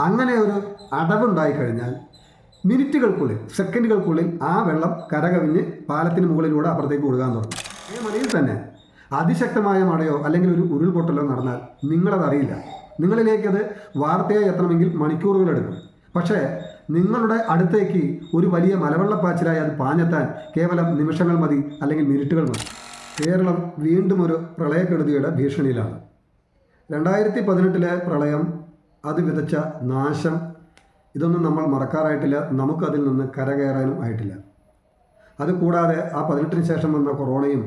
അങ്ങനെ ഒരു അടവുണ്ടായി കഴിഞ്ഞാൽ മിനിറ്റുകൾക്കുള്ളിൽ സെക്കൻഡുകൾക്കുള്ളിൽ ആ വെള്ളം കരകവിഞ്ഞ് പാലത്തിന് മുകളിലൂടെ അപ്പുറത്തേക്ക് ഒഴുകാൻ തുടങ്ങും. ഈ മലയിൽ തന്നെ അതിശക്തമായ മഴയോ അല്ലെങ്കിൽ ഒരു ഉരുൾപൊട്ടലോ നടന്നാൽ നിങ്ങളതറിയില്ല. നിങ്ങളിലേക്കത് വാർത്തയായി എത്തണമെങ്കിൽ മണിക്കൂറുകളെടുക്കും പക്ഷേ നിങ്ങളുടെ അടുത്തേക്ക് ഒരു വലിയ മലവെള്ളപ്പാച്ചിലായി അത് പാഞ്ഞെത്താൻ കേവലം നിമിഷങ്ങൾ മതി അല്ലെങ്കിൽ മിനിറ്റുകൾ മതി. കേരളം വീണ്ടും ഒരു പ്രളയക്കെടുതിയുടെ ഭീഷണിയിലാണ്. രണ്ടായിരത്തി പതിനെട്ടിലെ പ്രളയം അത് വിതച്ച നാശം ഇതൊന്നും നമ്മൾ മറക്കാറായിട്ടില്ല. നമുക്കതിൽ നിന്ന് കരകയറാനും ആയിട്ടില്ല. അതുകൂടാതെ ആ പതിനെട്ടിന് ശേഷം വന്ന കൊറോണയും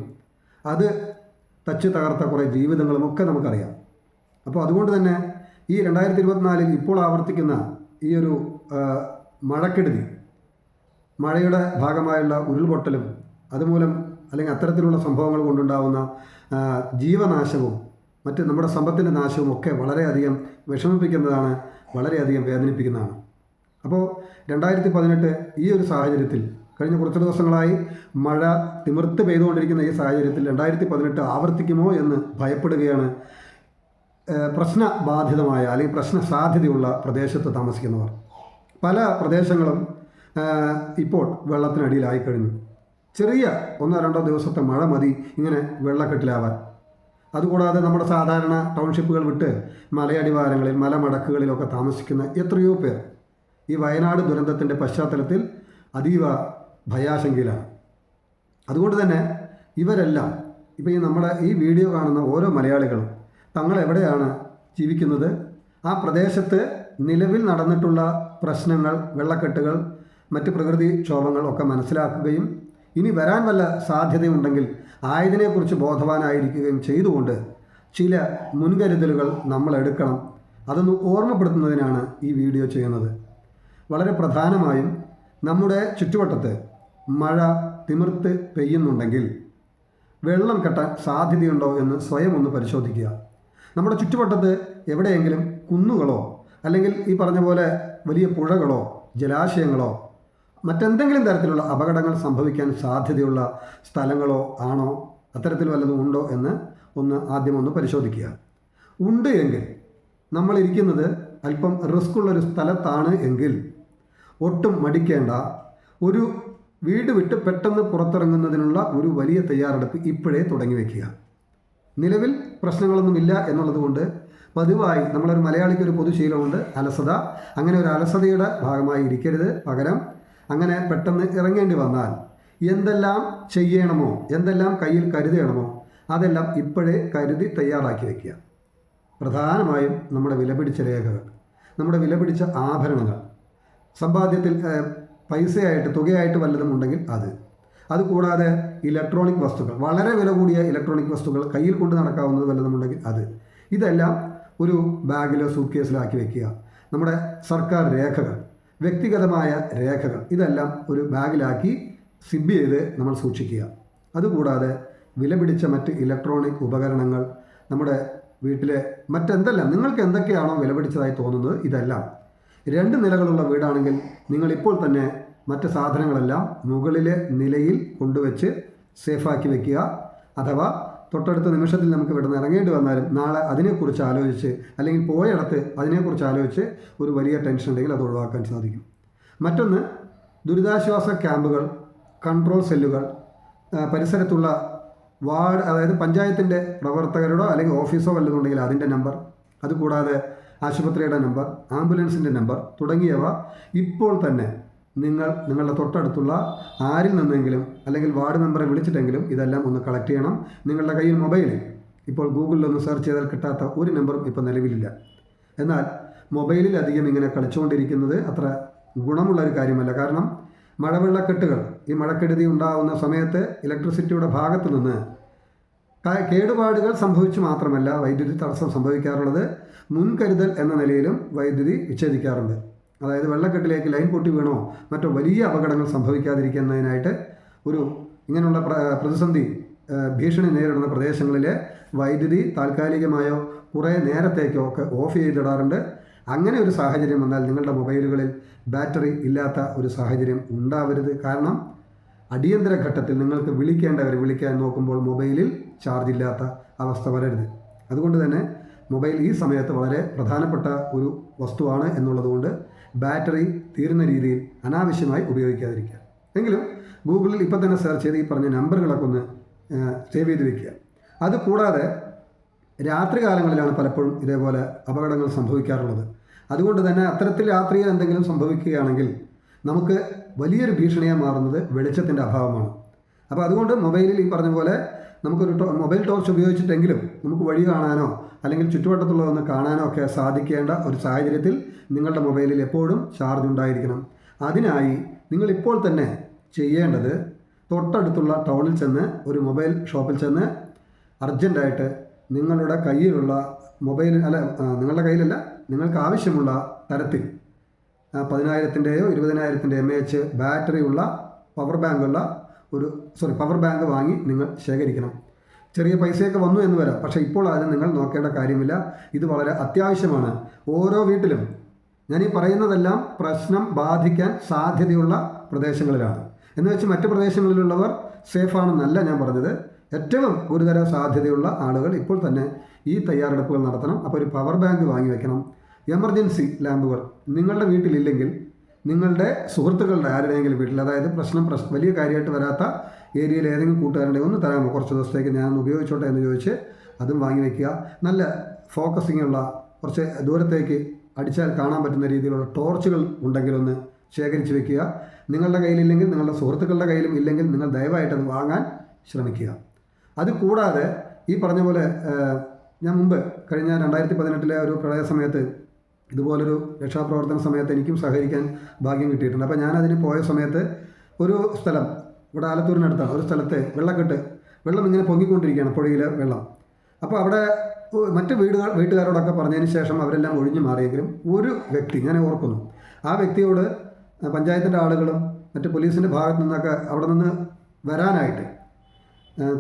അത് തച്ചു തകർത്ത കുറേ ജീവിതങ്ങളും ഒക്കെ നമുക്കറിയാം. അപ്പോൾ അതുകൊണ്ട് തന്നെ ഈ രണ്ടായിരത്തി ഇരുപത്തിനാലിൽ ഇപ്പോൾ ആവർത്തിക്കുന്ന ഈ ഒരു മഴക്കെടുതി മഴയുടെ ഭാഗമായുള്ള ഉരുൾപൊട്ടലും അതുമൂലം അല്ലെങ്കിൽ അത്തരത്തിലുള്ള സംഭവങ്ങൾ കൊണ്ടുണ്ടാകുന്ന ജീവനാശവും മറ്റ് നമ്മുടെ സമ്പത്തിന്റെ നാശവും ഒക്കെ വളരെയധികം വിഷമിപ്പിക്കുന്നതാണ് വളരെയധികം വേദനിപ്പിക്കുന്നതാണ്. അപ്പോൾ രണ്ടായിരത്തി പതിനെട്ട് ഈ ഒരു സാഹചര്യത്തിൽ കഴിഞ്ഞ കുറച്ച് ദിവസങ്ങളായി മഴ തിമിർത്ത് പെയ്തുകൊണ്ടിരിക്കുന്ന ഈ സാഹചര്യത്തിൽ രണ്ടായിരത്തി പതിനെട്ട് ആവർത്തിക്കുമോ എന്ന് ഭയപ്പെടുകയാണ് പ്രശ്നബാധിതമായ അല്ലെങ്കിൽ പ്രശ്ന സാധ്യതയുള്ള പ്രദേശത്ത് താമസിക്കുന്നവർ. പല പ്രദേശങ്ങളും ഇപ്പോൾ വെള്ളത്തിനടിയിലായി കഴിഞ്ഞു. ചെറിയ ഒന്നോ രണ്ടോ ദിവസത്തെ മഴ മതി ഇങ്ങനെ വെള്ളക്കെട്ടിലാവാൻ. അതുകൂടാതെ നമ്മുടെ സാധാരണ ടൗൺഷിപ്പുകൾ വിട്ട് മലയടിവാരങ്ങളിൽ മലമടക്കുകളിലൊക്കെ താമസിക്കുന്ന എത്രയോ പേർ ഈ വയനാട് ദുരന്തത്തിന്റെ പശ്ചാത്തലത്തിൽ അതീവ ഭയാശങ്കയിലാണ്. അതുകൊണ്ട് തന്നെ ഇവരെല്ലാം ഇപ്പോൾ ഈ നമ്മുടെ ഈ വീഡിയോ കാണുന്ന ഓരോ മലയാളികളും തങ്ങൾ എവിടെയാണ് ജീവിക്കുന്നത്? ആ പ്രദേശത്ത് നിലവിൽ നടന്നിട്ടുള്ള പ്രശ്നങ്ങൾ വെള്ളക്കെട്ടുകൾ മറ്റ് പ്രകൃതി ക്ഷോഭങ്ങൾ ഒക്കെ മനസ്സിലാക്കുകയും ഇനി വരാൻ വല്ല സാധ്യതയുണ്ടെങ്കിൽ ആയതിനെക്കുറിച്ച് ബോധവാനായിരിക്കുകയും ചെയ്തുകൊണ്ട് ചില മുൻകരുതലുകൾ നമ്മൾ എടുക്കണം. അതൊന്ന് ഓർമ്മപ്പെടുത്തുന്നതിനാണ് ഈ വീഡിയോ ചെയ്യുന്നത്. വളരെ പ്രധാനമായും നമ്മുടെ ചുറ്റുവട്ടത്ത് മഴ തിമിർത്ത് പെയ്യുന്നുണ്ടെങ്കിൽ വെള്ളം കെട്ടാൻ സാധ്യതയുണ്ടോ എന്ന് സ്വയം ഒന്ന് പരിശോധിക്കുക. നമ്മുടെ ചുറ്റുവട്ടത്ത് എവിടെയെങ്കിലും കുന്നുകളോ അല്ലെങ്കിൽ ഈ പറഞ്ഞ പോലെ വലിയ പുഴകളോ ജലാശയങ്ങളോ മറ്റെന്തെങ്കിലും തരത്തിലുള്ള അപകടങ്ങൾ സംഭവിക്കാൻ സാധ്യതയുള്ള സ്ഥലങ്ങളോ ആണോ? അത്തരത്തിൽ വല്ലതും ഉണ്ടോ എന്ന് ഒന്ന് ആദ്യം ഒന്ന് പരിശോധിക്കുക. ഉണ്ട് എങ്കിൽ നമ്മളിരിക്കുന്നത് അല്പം റിസ്ക് ഉള്ളൊരു സ്ഥലത്താണ് എങ്കിൽ ഒട്ടും മടിക്കേണ്ട. ഒരു വീട് വിട്ട് പെട്ടെന്ന് പുറത്തിറങ്ങുന്നതിനുള്ള ഒരു വലിയ തയ്യാറെടുപ്പ് ഇപ്പോഴേ തുടങ്ങി വയ്ക്കുക നിലവിൽ പ്രശ്നങ്ങളൊന്നുമില്ല എന്നുള്ളതുകൊണ്ട് പതിവായി നമ്മളൊരു മലയാളിക്ക് ഒരു പൊതുശീലമുണ്ട്. അലസത. അങ്ങനെ ഒരു അലസതയുടെ ഭാഗമായി ഇരിക്കരുത്. പകരം അങ്ങനെ പെട്ടെന്ന് ഇറങ്ങേണ്ടി വന്നാൽ എന്തെല്ലാം ചെയ്യണമോ എന്തെല്ലാം കയ്യിൽ കരുതണമോ അതെല്ലാം ഇപ്പോഴേ കരുതി തയ്യാറാക്കി വയ്ക്കുക പ്രധാനമായും നമ്മുടെ വിലപിടിച്ച രേഖകൾ നമ്മുടെ വിലപിടിച്ച ആഭരണങ്ങൾ. സമ്പാദ്യത്തിൽ പൈസയായിട്ട് തുകയായിട്ട് വല്ലതും ഉണ്ടെങ്കിൽ അത്. അതുകൂടാതെ ഇലക്ട്രോണിക് വസ്തുക്കൾ വളരെ വില കൂടിയ ഇലക്ട്രോണിക് വസ്തുക്കൾ കയ്യിൽ കൊണ്ട് നടക്കാവുന്നത് വല്ലതും ഉണ്ടെങ്കിൽ അത്. ഇതെല്ലാം ഒരു ബാഗിലോ സൂക്കേസിലാക്കി വെക്കുക. നമ്മുടെ സർക്കാർ രേഖകൾ വ്യക്തിഗതമായ രേഖകൾ ഇതെല്ലാം ഒരു ബാഗിലാക്കി സിബ് ചെയ്ത് നമ്മൾ സൂക്ഷിക്കുക. അതുകൂടാതെ വിലപിടിച്ച മറ്റ് ഇലക്ട്രോണിക് ഉപകരണങ്ങൾ നമ്മുടെ വീട്ടിലെ മറ്റെന്തെല്ലാം നിങ്ങൾക്ക് എന്തൊക്കെയാണോ വിലപിടിച്ചതായി തോന്നുന്നത് ഇതെല്ലാം. രണ്ട് നിലകളുള്ള വീടാണെങ്കിൽ നിങ്ങളിപ്പോൾ തന്നെ മറ്റ് സാധനങ്ങളെല്ലാം മുകളിലെ നിലയിൽ കൊണ്ടുവച്ച് സേഫാക്കി വയ്ക്കുക അഥവാ തൊട്ടടുത്ത നിമിഷത്തിൽ നമുക്ക് ഇവിടെ നിന്ന് ഇറങ്ങേണ്ടി വന്നാലും നാളെ അതിനെക്കുറിച്ച് ആലോചിച്ച് അല്ലെങ്കിൽ പോയടത്ത് അതിനെക്കുറിച്ച് ആലോചിച്ച് ഒരു വലിയ ടെൻഷൻ ഉണ്ടെങ്കിൽ അത് ഒഴിവാക്കാൻ സാധിക്കും. മറ്റൊന്ന് ദുരിതാശ്വാസ ക്യാമ്പുകൾ കൺട്രോൾ സെല്ലുകൾ പരിസരത്തുള്ള വാർഡ് അതായത് പഞ്ചായത്തിന്റെ പ്രവർത്തകരുടോ അല്ലെങ്കിൽ ഓഫീസോ വല്ലതുണ്ടെങ്കിൽ അതിന്റെ നമ്പർ അതുകൂടാതെ ആശുപത്രിയുടെ നമ്പർ ആംബുലൻസിന്റെ നമ്പർ തുടങ്ങിയവ ഇപ്പോൾ തന്നെ നിങ്ങൾ നിങ്ങളുടെ തൊട്ടടുത്തുള്ള ആരിൽ നിന്നെങ്കിലും അല്ലെങ്കിൽ വാർഡ് മെമ്പറെ വിളിച്ചിട്ടെങ്കിലും ഇതെല്ലാം ഒന്ന് കളക്ട് ചെയ്യണം. നിങ്ങളുടെ കയ്യിൽ മൊബൈൽ ഇപ്പോൾ ഗൂഗിളിലൊന്ന് സെർച്ച് ചെയ്താൽ കിട്ടാത്ത ഒരു നമ്പറും ഇപ്പോൾ നിലവിലില്ല. എന്നാൽ മൊബൈലിൽ അധികം ഇങ്ങനെ കളിച്ചുകൊണ്ടിരിക്കുന്നത് അത്ര ഗുണമുള്ള ഒരു കാര്യമല്ല. കാരണം മഴവെള്ളക്കെട്ടുകൾ ഈ മഴക്കെടുതി ഉണ്ടാകുന്ന സമയത്ത് ഇലക്ട്രിസിറ്റിയുടെ ഭാഗത്ത് നിന്ന് കേടുപാടുകൾ സംഭവിച്ചു മാത്രമല്ല വൈദ്യുതി തടസ്സം സംഭവിക്കാറുള്ളത്. മുൻകരുതൽ എന്ന നിലയിലും വൈദ്യുതി വിച്ഛേദിക്കാറുണ്ട്. അതായത് വെള്ളക്കെട്ടിലേക്ക് ലൈൻ പൊട്ടി വീണോ മറ്റോ വലിയ അപകടങ്ങൾ സംഭവിക്കാതിരിക്കുന്നതിനായിട്ട് ഒരു ഇങ്ങനെയുള്ള പ്രതിസന്ധി ഭീഷണി നേരിടുന്ന പ്രദേശങ്ങളിലെ വൈദ്യുതി താൽക്കാലികമായോ കുറേ നേരത്തേക്കോ ഒക്കെ ഓഫ് ചെയ്തിടാറുണ്ട്. അങ്ങനെ ഒരു സാഹചര്യം വന്നാൽ നിങ്ങളുടെ മൊബൈലുകളിൽ ബാറ്ററി ഇല്ലാത്ത ഒരു സാഹചര്യം ഉണ്ടാവരുത്. കാരണം അടിയന്തര ഘട്ടത്തിൽ നിങ്ങൾക്ക് വിളിക്കേണ്ടവർ വിളിക്കാൻ നോക്കുമ്പോൾ മൊബൈലിൽ ചാർജ് ഇല്ലാത്ത അവസ്ഥ വരരുത്. അതുകൊണ്ട് തന്നെ മൊബൈൽ ഈ സമയത്ത് വളരെ പ്രധാനപ്പെട്ട ഒരു വസ്തുവാണ് എന്നുള്ളതുകൊണ്ട് ബാറ്ററി തീരുന്ന രീതിയിൽ അനാവശ്യമായി ഉപയോഗിക്കാതിരിക്കുക. എങ്കിലും ഗൂഗിളിൽ ഇപ്പോൾ തന്നെ സെർച്ച് ചെയ്ത് ഈ പറഞ്ഞ നമ്പറുകളൊക്കെ ഒന്ന് സേവ് ചെയ്ത് വെക്കുക. അത് കൂടാതെ രാത്രി കാലങ്ങളിലാണ് പലപ്പോഴും ഇതേപോലെ അപകടങ്ങൾ സംഭവിക്കാറുള്ളത്. അതുകൊണ്ട് തന്നെ അത്തരത്തിൽ രാത്രിയിൽ എന്തെങ്കിലും സംഭവിക്കുകയാണെങ്കിൽ നമുക്ക് വലിയൊരു ഭീഷണിയായി മാറുന്നത് വെളിച്ചത്തിന്റെ അഭാവമാണ്. അപ്പോൾ അതുകൊണ്ട് മൊബൈലിൽ ഈ പറഞ്ഞ പോലെ നമുക്കൊരു മൊബൈൽ ടോർച്ച് ഉപയോഗിച്ചിട്ടെങ്കിലും നമുക്ക് വഴി കാണാനോ അല്ലെങ്കിൽ ചുറ്റുവട്ടത്തുള്ളതൊന്ന് കാണാനോ ഒക്കെ സാധിക്കേണ്ട ഒരു സാഹചര്യത്തിൽ നിങ്ങളുടെ മൊബൈലിൽ എപ്പോഴും ചാർജ് ഉണ്ടായിരിക്കണം. അതിനായി നിങ്ങൾ ഇപ്പോൾ തന്നെ ചെയ്യേണ്ടത് തൊട്ടടുത്തുള്ള ടൗണിൽ ചെന്ന് ഒരു മൊബൈൽ ഷോപ്പിൽ ചെന്ന് അർജന്റായിട്ട് നിങ്ങളുടെ കയ്യിലുള്ള മൊബൈൽ അല്ല നിങ്ങളുടെ കയ്യിലല്ല നിങ്ങൾക്ക് ആവശ്യമുള്ള തരത്തിൽ പതിനായിരത്തിന്റെയോ ഇരുപതിനായിരത്തിന്റെ എം എച്ച് ബാറ്ററി ഉള്ള പവർ ബാങ്കുള്ള ഒരു സോറി പവർ ബാങ്ക് വാങ്ങി നിങ്ങൾ ശേഖരിക്കണം. ചെറിയ പൈസയൊക്കെ വന്നു എന്ന് വരാം പക്ഷേ ഇപ്പോൾ ആരും നിങ്ങൾ നോക്കേണ്ട കാര്യമില്ല. ഇത് വളരെ അത്യാവശ്യമാണ്. ഓരോ വീട്ടിലും ഞാൻ ഈ പറയുന്നതെല്ലാം പ്രശ്നം ബാധിക്കാൻ സാധ്യതയുള്ള പ്രദേശങ്ങളിലാണ്. എന്ന് വെച്ച് മറ്റ് പ്രദേശങ്ങളിലുള്ളവർ സേഫാണെന്നല്ല ഞാൻ പറഞ്ഞത്. ഏറ്റവും ഒരുതര സാധ്യതയുള്ള ആളുകൾ ഇപ്പോൾ തന്നെ ഈ തയ്യാറെടുപ്പുകൾ നടത്തണം. അപ്പോൾ ഒരു പവർ ബാങ്ക് വാങ്ങി വെക്കണം. എമർജൻസി ലാമ്പുകൾ നിങ്ങളുടെ വീട്ടിലില്ലെങ്കിൽ നിങ്ങളുടെ സുഹൃത്തുക്കളുടെ ആരുടെയെങ്കിലും വീട്ടിൽ അതായത് പ്രശ്നം പ്രശ് വലിയ കാര്യമായിട്ട് വരാത്ത ഏരിയയിൽ ഏതെങ്കിലും കൂട്ടുകാരുടെ ഒന്ന് തരാമോ? കുറച്ച് ദിവസത്തേക്ക് ഞാൻ ഉപയോഗിച്ചോട്ടെ എന്ന് ചോദിച്ച് അതും വാങ്ങി വയ്ക്കുക നല്ല ഫോക്കസിംഗ് ഉള്ള കുറച്ച് ദൂരത്തേക്ക് അടിച്ചാൽ കാണാൻ പറ്റുന്ന രീതിയിലുള്ള ടോർച്ചുകൾ ഉണ്ടെങ്കിൽ ഒന്ന് ശേഖരിച്ച് വെക്കുക. നിങ്ങളുടെ കയ്യിലില്ലെങ്കിൽ നിങ്ങളുടെ സുഹൃത്തുക്കളുടെ കയ്യിലും ഇല്ലെങ്കിൽ നിങ്ങൾ ദയവായിട്ട് അത് വാങ്ങാൻ ശ്രമിക്കുക. അത് കൂടാതെ ഈ പറഞ്ഞ പോലെ ഞാൻ മുമ്പ് കഴിഞ്ഞ രണ്ടായിരത്തി പതിനെട്ടിലെ ഒരു പ്രളയ സമയത്ത് ഇതുപോലൊരു രക്ഷാപ്രവർത്തന സമയത്ത് എനിക്കും സഹകരിക്കാൻ ഭാഗ്യം കിട്ടിയിട്ടുണ്ട്. അപ്പോൾ ഞാനതിന് പോയ സമയത്ത് ഒരു സ്ഥലം ഇവിടെ ആലത്തൂരിനടുത്താണ്. ഒരു സ്ഥലത്തെ വെള്ളക്കെട്ട് വെള്ളം ഇങ്ങനെ പൊങ്ങിക്കൊണ്ടിരിക്കുകയാണ് പുഴയിലെ വെള്ളം. അപ്പോൾ അവിടെ മറ്റ് വീടുകൾ വീട്ടുകാരോടൊക്കെ പറഞ്ഞതിന് ശേഷം അവരെല്ലാം ഒഴിഞ്ഞു മാറിയെങ്കിലും ഒരു വ്യക്തി ഞാൻ ഓർക്കുന്നു ആ വ്യക്തിയോട് പഞ്ചായത്തിന്റെ ആളുകളും മറ്റ് പോലീസിന്റെ ഭാഗത്തു നിന്നൊക്കെ അവിടെ നിന്ന് വരാനായിട്ട്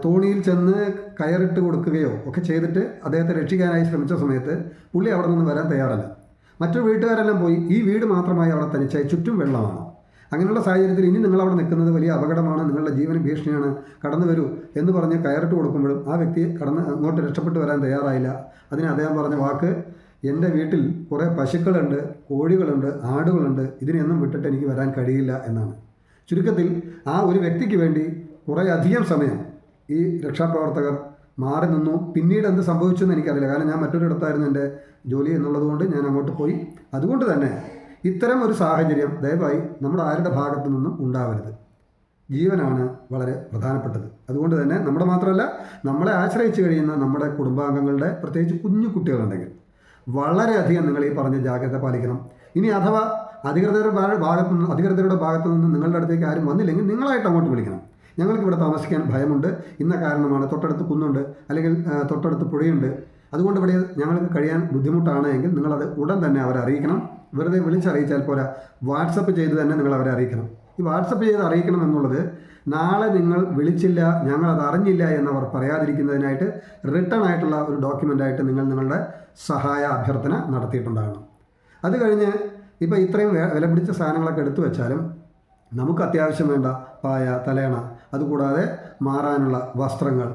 തോണിയിൽ ചെന്ന് കയറിട്ട് കൊടുക്കുകയോ ഒക്കെ ചെയ്തിട്ട് അദ്ദേഹത്തെ രക്ഷിക്കാനായി ശ്രമിച്ച സമയത്ത് പുള്ളി അവിടെ നിന്ന് വരാൻ തയ്യാറല്ല. മറ്റു വീട്ടുകാരെല്ലാം പോയി ഈ വീട് മാത്രമായി അവിടെ തനിച്ചായി ചുറ്റും വെള്ളമാണ്. അങ്ങനെയുള്ള സാഹചര്യത്തിൽ ഇനി നിങ്ങൾ അവിടെ നിൽക്കുന്നത് വലിയ അപകടമാണ് നിങ്ങളുടെ ജീവന് ഭീഷണിയാണ് കടന്നു വരൂ എന്ന് പറഞ്ഞ് കയറിട്ട് കൊടുക്കുമ്പോഴും ആ വ്യക്തി കടന്ന് അങ്ങോട്ട് രക്ഷപ്പെട്ടു വരാൻ തയ്യാറായില്ല. അതിന് അദ്ദേഹം പറഞ്ഞ വാക്ക് എന്റെ വീട്ടിൽ കുറേ പശുക്കളുണ്ട് കോഴികളുണ്ട് ആടുകളുണ്ട്. ഇതിനെയൊന്നും വിട്ടിട്ട് എനിക്ക് വരാൻ കഴിയില്ല എന്നാണ്. ചുരുക്കത്തിൽ ആ ഒരു വ്യക്തിക്ക് വേണ്ടി കുറേ അധികം സമയം ഈ രക്ഷാപ്രവർത്തകർ മാറി നിന്നു. പിന്നീട് എന്ത് സംഭവിച്ചു എന്ന് എനിക്കറിയില്ല. കാരണം ഞാൻ മറ്റൊരിടത്തായിരുന്നു എന്റെ ജോലി എന്നുള്ളതുകൊണ്ട് ഞാൻ അങ്ങോട്ട് പോയി. അതുകൊണ്ട് തന്നെ ഇത്തരം ഒരു സാഹചര്യം ദയവായി നമ്മുടെ ആരുടെ ഭാഗത്തു നിന്നും ഉണ്ടാവരുത്. ജീവനാണ് വളരെ പ്രധാനപ്പെട്ടത്. അതുകൊണ്ട് തന്നെ നമ്മുടെ മാത്രമല്ല നമ്മളെ ആശ്രയിച്ച് കഴിയുന്ന നമ്മുടെ കുടുംബാംഗങ്ങളുടെ പ്രത്യേകിച്ച് കുഞ്ഞു കുട്ടികളുണ്ടെങ്കിൽ വളരെയധികം നിങ്ങൾ ഈ പറഞ്ഞ ജാഗ്രത പാലിക്കണം. ഇനി അഥവാ അധികൃതരുടെ ഭാഗത്തു നിന്ന് അധികൃതരുടെ ഭാഗത്തു നിന്ന് നിങ്ങളുടെ അടുത്തേക്ക് ആരും വന്നില്ലെങ്കിൽ നിങ്ങളായിട്ട് അങ്ങോട്ട് വിളിക്കണം. ഞങ്ങൾക്ക് ഇവിടെ താമസിക്കാൻ ഭയമുണ്ട്. ഇന്ന കാരണമാണ്. തൊട്ടടുത്ത് കുന്നുണ്ട്. അല്ലെങ്കിൽ തൊട്ടടുത്ത് പുഴയുണ്ട്. അതുകൊണ്ട് ഇവിടെ ഞങ്ങൾക്ക് കഴിയാൻ ബുദ്ധിമുട്ടാണ് എങ്കിൽ നിങ്ങളത് ഉടൻ തന്നെ അവരെ അറിയിക്കണം. വെറുതെ വിളിച്ചറിയിച്ചാൽ പോരാ. വാട്സപ്പ് ചെയ്ത് തന്നെ നിങ്ങൾ അവരെ അറിയിക്കണം. ഈ വാട്സപ്പ് ചെയ്ത് അറിയിക്കണം എന്നുള്ളത് നാളെ നിങ്ങൾ വിളിച്ചില്ല ഞങ്ങളത് അറിഞ്ഞില്ല എന്നവർ പറയാതിരിക്കുന്നതിനായിട്ട് റിട്ടേൺ ആയിട്ടുള്ള ഒരു ഡോക്യുമെന്റായിട്ട് നിങ്ങൾ നിങ്ങളുടെ സഹായ അഭ്യർത്ഥന നടത്തിയിട്ടുണ്ടാകണം. അത് കഴിഞ്ഞ് ഇപ്പോൾ ഇത്രയും വില പിടിച്ച സാധനങ്ങളൊക്കെ എടുത്തു വെച്ചാലും നമുക്ക് അത്യാവശ്യം വേണ്ട പായ തലേണ അതുകൂടാതെ മാറാനുള്ള വസ്ത്രങ്ങൾ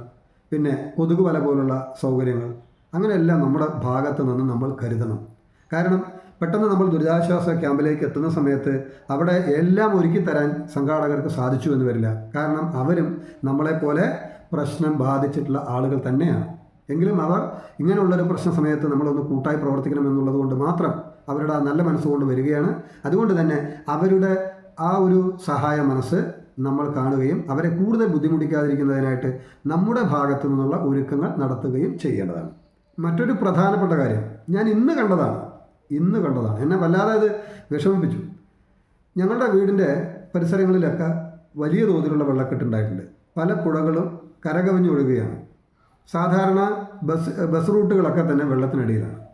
പിന്നെ കൊതുക് വല പോലുള്ള സൗകര്യങ്ങൾ അങ്ങനെയെല്ലാം നമ്മുടെ ഭാഗത്ത് നിന്ന് നമ്മൾ കരുതണം. കാരണം പെട്ടെന്ന് നമ്മൾ ദുരിതാശ്വാസ ക്യാമ്പിലേക്ക് എത്തുന്ന സമയത്ത് അവിടെ എല്ലാം ഒരുക്കി തരാൻ സംഘാടകർക്ക് സാധിച്ചു എന്ന് വരില്ല. കാരണം അവരും നമ്മളെപ്പോലെ പ്രശ്നം ബാധിച്ചിട്ടുള്ള ആളുകൾ തന്നെയാണ്. എങ്കിലും അവർ ഇങ്ങനെയുള്ളൊരു പ്രശ്ന സമയത്ത് നമ്മളൊന്ന് കൂട്ടായി പ്രവർത്തിക്കണം എന്നുള്ളത് കൊണ്ട് മാത്രം അവരുടെ ആ നല്ല മനസ്സുകൊണ്ട് വരികയാണ്. അതുകൊണ്ട് തന്നെ അവരുടെ ആ ഒരു സഹായ മനസ്സ് നമ്മൾ കാണുകയും അവരെ കൂടുതൽ ബുദ്ധിമുട്ടിക്കാതിരിക്കുന്നതിനായിട്ട് നമ്മുടെ ഭാഗത്തു നിന്നുള്ള ഒരുക്കങ്ങൾ നടത്തുകയും ചെയ്യേണ്ടതാണ്. മറ്റൊരു പ്രധാനപ്പെട്ട കാര്യം ഞാൻ ഇന്ന് കണ്ടതാണ്. ഇന്ന് കണ്ടതാണ്. എന്നെ വല്ലാതെ അത് വിഷമിപ്പിച്ചു. ഞങ്ങളുടെ വീടിന്റെ പരിസരങ്ങളിലൊക്കെ വലിയ തോതിലുള്ള വെള്ളക്കെട്ടുണ്ടായിട്ടുണ്ട് പല പുഴകളും കരകവിഞ്ഞൊഴുകുകയാണ് സാധാരണ ബസ് ബസ് റൂട്ടുകളൊക്കെ തന്നെ വെള്ളത്തിനടിയിലാണ്.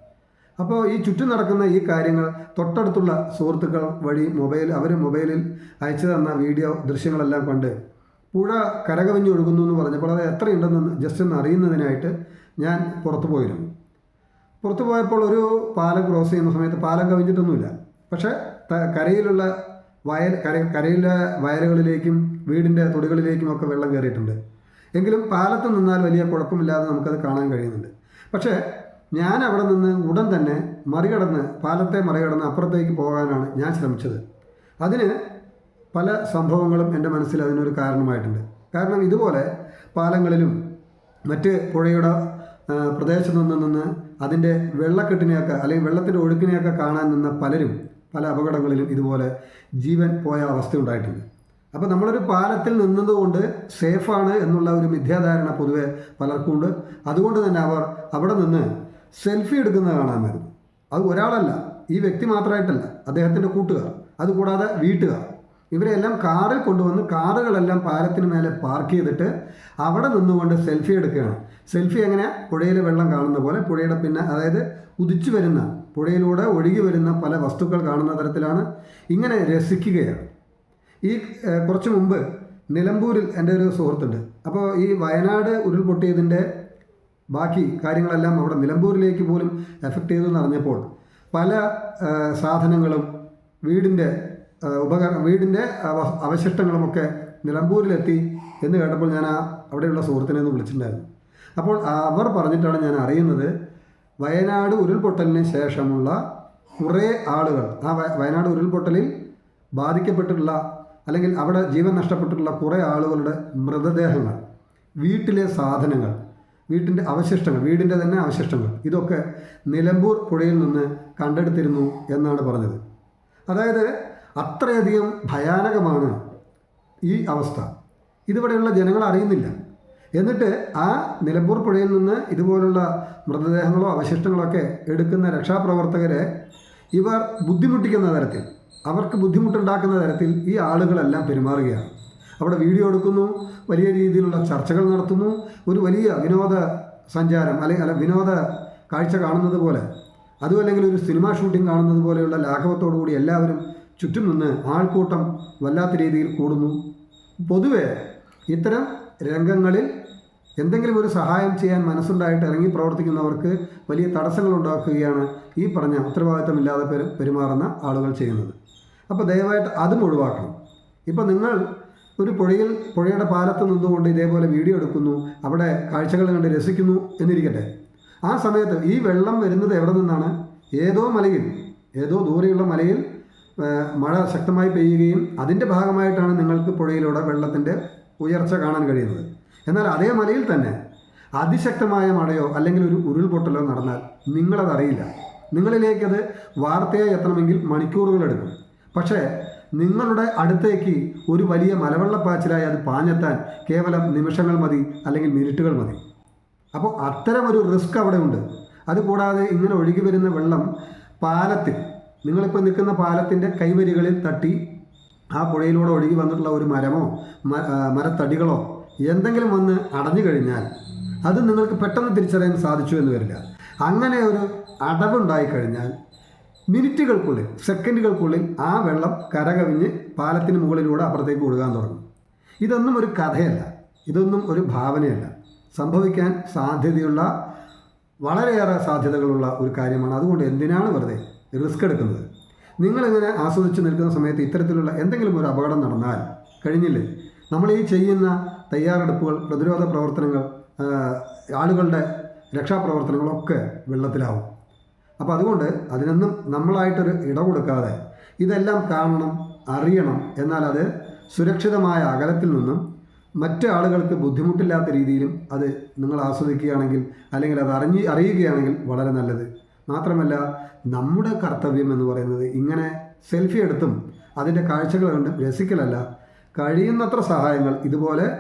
അപ്പോൾ ഈ ചുറ്റും നടക്കുന്ന ഈ കാര്യങ്ങൾ തൊട്ടടുത്തുള്ള സുഹൃത്തുക്കൾ വഴി മൊബൈൽ അവർ മൊബൈലിൽ അയച്ചു തന്ന വീഡിയോ ദൃശ്യങ്ങളെല്ലാം കണ്ട് പുഴ കരകവിഞ്ഞൊഴുകുന്നു എന്ന് പറഞ്ഞപ്പോൾ അത് എത്രയുണ്ടെന്ന് ജസ്റ്റ് ഒന്ന് അറിയുന്നതിനായിട്ട് ഞാൻ പുറത്തു പോയിരുന്നു. പുറത്തു പോയപ്പോൾ ഒരു പാലം ക്രോസ് ചെയ്യുന്ന സമയത്ത് പാലം കവിഞ്ഞിട്ടൊന്നുമില്ല. പക്ഷേ കരയിലുള്ള വയൽ കര കരയിലെ വയലുകളിലേക്കും വീടിന്റെ തൊടികളിലേക്കും ഒക്കെ വെള്ളം കയറിയിട്ടുണ്ട്. എങ്കിലും പാലത്ത് നിന്നാൽ വലിയ കുഴപ്പമില്ലാതെ നമുക്കത് കാണാൻ കഴിയുന്നുണ്ട്. പക്ഷേ ഞാൻ അവിടെ നിന്ന് ഉടൻ തന്നെ മറികടന്ന് പാലത്തെ മറികടന്ന് അപ്പുറത്തേക്ക് പോകാനാണ് ഞാൻ ശ്രമിച്ചത്. അതിന് പല സംഭവങ്ങളും എന്റെ മനസ്സിൽ അതിനൊരു കാരണമായിട്ടുണ്ട്. കാരണം ഇതുപോലെ പാലങ്ങളിലും മറ്റ് പുഴയുടെ പ്രദേശത്തു നിന്ന് അതിന്റെ വെള്ളക്കെട്ടിനെയൊക്കെ അല്ലെങ്കിൽ വെള്ളത്തിന്റെ ഒഴുക്കിനെയൊക്കെ കാണാൻ നിന്ന പലരും പല അപകടങ്ങളിലും ഇതുപോലെ ജീവൻ പോയ അവസ്ഥ ഉണ്ടായിട്ടുണ്ട്. അപ്പോൾ നമ്മളൊരു പാലത്തിൽ നിന്നതുകൊണ്ട് സേഫാണ് എന്നുള്ള ഒരു മിഥ്യാധാരണ പൊതുവെ പലർക്കും ഉണ്ട്. അതുകൊണ്ട് തന്നെ അവർ അവിടെ നിന്ന് സെൽഫി എടുക്കുന്നത് കാണാമായിരുന്നു. അത് ഒരാളല്ല ഈ വ്യക്തി മാത്രമായിട്ടല്ല അദ്ദേഹത്തിന്റെ കൂട്ടുകാർ അതുകൂടാതെ വീട്ടുകാർ. ഇവരെല്ലാം കാറിൽ കൊണ്ടുവന്ന് കാറുകളെല്ലാം പാലത്തിന് മേലെ പാർക്ക് ചെയ്തിട്ട് അവിടെ നിന്നുകൊണ്ട് സെൽഫി എടുക്കുകയാണ്. സെൽഫി അങ്ങനെ പുഴയിൽ വെള്ളം കാണുന്ന പോലെ പുഴയുടെ പിന്നെ അതായത് ഉദിച്ചു വരുന്ന പുഴയിലൂടെ ഒഴുകി വരുന്ന പല വസ്തുക്കൾ കാണുന്ന തരത്തിലാണ് ഇങ്ങനെ രസിക്കുകയാണ്. ഈ കുറച്ച് മുമ്പ് നിലമ്പൂരിൽ എന്റെ ഒരു സുഹൃത്തുണ്ട്. അപ്പോൾ ഈ വയനാട് ഉരുൾപൊട്ടിയതിന്റെ ബാക്കി കാര്യങ്ങളെല്ലാം അവിടെ നിലമ്പൂരിലേക്ക് പോലും എഫക്റ്റ് ചെയ്തു എന്നറിഞ്ഞപ്പോൾ പല സാധനങ്ങളും വീടിന്റെ ഉപകരണ വീടിന്റെ അവ- അവശിഷ്ടങ്ങളുമൊക്കെ നിലമ്പൂരിലെത്തി എന്ന് കേട്ടപ്പോൾ ഞാൻ ആ അവിടെയുള്ള സുഹൃത്തിനെ ഒന്ന് വിളിച്ചിട്ടുണ്ടായിരുന്നു. അപ്പോൾ അവർ പറഞ്ഞിട്ടാണ് ഞാൻ അറിയുന്നത് വയനാട് ഉരുൾപൊട്ടലിന് ശേഷമുള്ള കുറേ ആളുകൾ ആ വയനാട് ഉരുൾപൊട്ടലിൽ ബാധിക്കപ്പെട്ടിട്ടുള്ള അല്ലെങ്കിൽ അവിടെ ജീവൻ നഷ്ടപ്പെട്ടിട്ടുള്ള കുറേ ആളുകളുടെ മൃതദേഹങ്ങൾ വീട്ടിലെ സാധനങ്ങൾ വീട്ടിന്റെ അവശിഷ്ടങ്ങൾ വീടിന്റെ തന്നെ അവശിഷ്ടങ്ങൾ ഇതൊക്കെ നിലമ്പൂർ പുഴയിൽ നിന്ന് കണ്ടെടുത്തിരുന്നു എന്നാണ് പറഞ്ഞത്. അതായത് അത്രയധികം ഭയാനകമാണ് ഈ അവസ്ഥ. ഇതിവിടെയുള്ള ജനങ്ങൾ അറിയുന്നില്ല. എന്നിട്ട് ആ നിലമ്പൂർ പുഴയിൽ നിന്ന് ഇതുപോലുള്ള മൃതദേഹങ്ങളോ അവശിഷ്ടങ്ങളൊക്കെ എടുക്കുന്ന രക്ഷാപ്രവർത്തകരെ ഇവർ ബുദ്ധിമുട്ടിക്കുന്ന തരത്തിൽ അവർക്ക് ബുദ്ധിമുട്ടുണ്ടാക്കുന്ന തരത്തിൽ ഈ ആളുകളെല്ലാം പെരുമാറുകയാണ്. അവിടെ വീഡിയോ എടുക്കുന്നു വലിയ രീതിയിലുള്ള ചർച്ചകൾ നടത്തുന്നു ഒരു വലിയ വിനോദ സഞ്ചാരം അല്ലെങ്കിൽ അല്ല വിനോദ കാഴ്ച കാണുന്നത് പോലെ അതുമല്ലെങ്കിൽ ഒരു സിനിമ ഷൂട്ടിംഗ് കാണുന്നത് പോലെയുള്ള ലാഘവത്തോടു കൂടി എല്ലാവരും ചുറ്റും നിന്ന് ആൾക്കൂട്ടം വല്ലാത്ത രീതിയിൽ കൂടുന്നു. പൊതുവെ ഇത്തരം രംഗങ്ങളിൽ എന്തെങ്കിലും ഒരു സഹായം ചെയ്യാൻ മനസ്സുണ്ടായിട്ട് ഇറങ്ങി പ്രവർത്തിക്കുന്നവർക്ക് വലിയ തടസ്സങ്ങൾ ഉണ്ടാക്കുകയാണ് ഈ പറഞ്ഞ ഉത്തരവാദിത്തമില്ലാതെ പെരു പെരുമാറുന്ന ആളുകൾ ചെയ്യുന്നത്. അപ്പോൾ ദയവായിട്ട് അതും ഒഴിവാക്കണം. ഇപ്പോൾ നിങ്ങൾ ഒരു പുഴയിൽ പുഴയുടെ പാലത്ത് നിന്നുകൊണ്ട് ഇതേപോലെ വീഡിയോ എടുക്കുന്നു അവിടെ കാഴ്ചകൾ കണ്ട് രസിക്കുന്നു എന്നിരിക്കട്ടെ. ആ സമയത്ത് ഈ വെള്ളം വരുന്നത് എവിടെ നിന്നാണ്? ഏതോ മലയിൽ ഏതോ ദൂരെയുള്ള മലയിൽ മഴ ശക്തമായി പെയ്യുകയും അതിന്റെ ഭാഗമായിട്ടാണ് നിങ്ങൾക്ക് പുഴയിലൂടെ വെള്ളത്തിന്റെ ഉയർച്ച കാണാൻ കഴിയുന്നത്. എന്നാൽ അതേ മലയിൽ തന്നെ അതിശക്തമായ മഴയോ അല്ലെങ്കിൽ ഒരു ഉരുൾപൊട്ടലോ നടന്നാൽ നിങ്ങളതറിയില്ല നിങ്ങളിലേക്കത് വാർത്തയായി എത്തണമെങ്കിൽ മണിക്കൂറുകളെടുക്കും പക്ഷേ നിങ്ങളുടെ അടുത്തേക്ക് ഒരു വലിയ മലവെള്ളപ്പാച്ചിലായി അത് പാഞ്ഞെത്താൻ കേവലം നിമിഷങ്ങൾ മതി അല്ലെങ്കിൽ മിനിറ്റുകൾ മതി. അപ്പോൾ അത്തരം ഒരു റിസ്ക് അവിടെ ഉണ്ട്. അതുകൂടാതെ ഇങ്ങനെ ഒഴുകി വരുന്ന വെള്ളം പാലത്തിൽ നിങ്ങളിപ്പോൾ നിൽക്കുന്ന പാലത്തിന്റെ കൈവരികളിൽ തട്ടി ആ പുഴയിലൂടെ ഒഴുകി വന്നിട്ടുള്ള ഒരു മരമോ മരത്തടികളോ എന്തെങ്കിലും വന്ന് അടഞ്ഞു കഴിഞ്ഞാൽ അത് നിങ്ങൾക്ക് പെട്ടെന്ന് തിരിച്ചറിയാൻ സാധിച്ചു എന്ന് വരില്ല. അങ്ങനെ ഒരു അടവുണ്ടായി കഴിഞ്ഞാൽ മിനിറ്റുകൾക്കുള്ളിൽ സെക്കൻഡുകൾക്കുള്ളിൽ ആ വെള്ളം കരകവിഞ്ഞ് പാലത്തിന് മുകളിലൂടെ അപ്പുറത്തേക്ക് ഒഴുകാൻ തുടങ്ങും. ഇതൊന്നും ഒരു കഥയല്ല. ഇതൊന്നും ഒരു ഭാവനയല്ല. സംഭവിക്കാൻ സാധ്യതയുള്ള വളരെയേറെ സാധ്യതകളുള്ള ഒരു കാര്യമാണ്. അതുകൊണ്ട് എന്തിനാണ് വെറുതെ റിസ്ക് എടുക്കുന്നത്? നിങ്ങളിങ്ങനെ ആസ്വദിച്ച് നിൽക്കുന്ന സമയത്ത് ഇത്തരത്തിലുള്ള എന്തെങ്കിലും ഒരു അപകടം നടന്നാൽ കഴിഞ്ഞില്ലേ? നമ്മൾ ഈ ചെയ്യുന്ന തയ്യാറെടുപ്പുകൾ പ്രതിരോധ പ്രവർത്തനങ്ങൾ ആളുകളുടെ രക്ഷാപ്രവർത്തനങ്ങളൊക്കെ വെള്ളത്തിലാവും. അപ്പോൾ അതുകൊണ്ട് അതിനൊന്നും നമ്മളായിട്ടൊരു ഇട കൊടുക്കാതെ ഇതെല്ലാം കാണണം അറിയണം എന്നാൽ അത് സുരക്ഷിതമായ അകലത്തിൽ നിന്നും മറ്റു ആളുകൾക്ക് ബുദ്ധിമുട്ടില്ലാത്ത രീതിയിലും അത് നിങ്ങൾ ആസ്വദിക്കുകയാണെങ്കിൽ അല്ലെങ്കിൽ അത് അറിഞ്ഞ് അറിയുകയാണെങ്കിൽ വളരെ നല്ലത്. മാത്രമല്ല നമ്മുടെ കർത്തവ്യം എന്ന് പറയുന്നത് ഇങ്ങനെ സെൽഫി എടുത്തും അതിന്റെ കാഴ്ചകൾ കണ്ടും രസിക്കലല്ല. കഴിയുന്നത്ര സഹായങ്ങൾ ഇതുപോലെ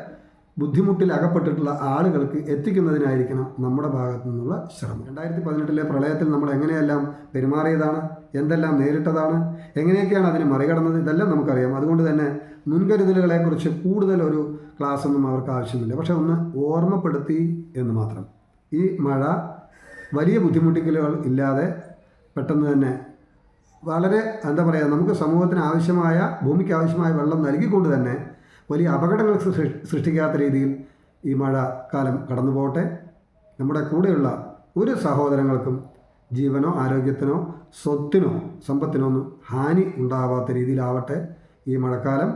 ബുദ്ധിമുട്ടിൽ അകപ്പെട്ടിട്ടുള്ള ആളുകൾക്ക് എത്തിക്കുന്നതിനായിരിക്കണം നമ്മുടെ ഭാഗത്തു നിന്നുള്ള ശ്രമം. രണ്ടായിരത്തി പതിനെട്ടിലെ പ്രളയത്തിൽ നമ്മൾ എങ്ങനെയെല്ലാം പെരുമാറിയതാണ് എന്തെല്ലാം നേരിട്ടതാണ് എങ്ങനെയൊക്കെയാണ് അതിനെ മറികടന്നത് ഇതെല്ലാം നമുക്കറിയാം. അതുകൊണ്ട് തന്നെ മുൻകരുതലുകളെക്കുറിച്ച് കൂടുതൽ ഒരു ക്ലാസ് ഒന്നും അവർക്ക് ആവശ്യമില്ല. പക്ഷെ ഒന്ന് ഓർമ്മപ്പെടുത്തി എന്ന് മാത്രം. ഈ മഴ വലിയ ബുദ്ധിമുട്ടിക്കലുകൾ ഇല്ലാതെ പെട്ടെന്ന് തന്നെ വളരെ എന്താ പറയുക നമുക്ക് സമൂഹത്തിന് ആവശ്യമായ ഭൂമിക്ക് ആവശ്യമായ വെള്ളം നൽകിക്കൊണ്ട് തന്നെ വലിയ അപകടങ്ങൾ സൃഷ്ടി- സൃഷ്ടിക്കാത്ത രീതിയിൽ ഈ മഴക്കാലം കടന്നു പോകട്ടെ. നമ്മുടെ കൂടെയുള്ള ഒരു സഹോദരങ്ങൾക്കും ജീവനോ ആരോഗ്യത്തിനോ സ്വത്തിനോ സമ്പത്തിനോ ഒന്നും ഹാനി ഉണ്ടാവാത്ത രീതിയിലാവട്ടെ ഈ മഴക്കാലം.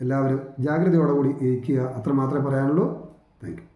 എല്ലാവരും ജാഗ്രതയോടുകൂടി ഇരിക്കുക. അത്രമാത്രമേ പറയാനുള്ളൂ. താങ്ക്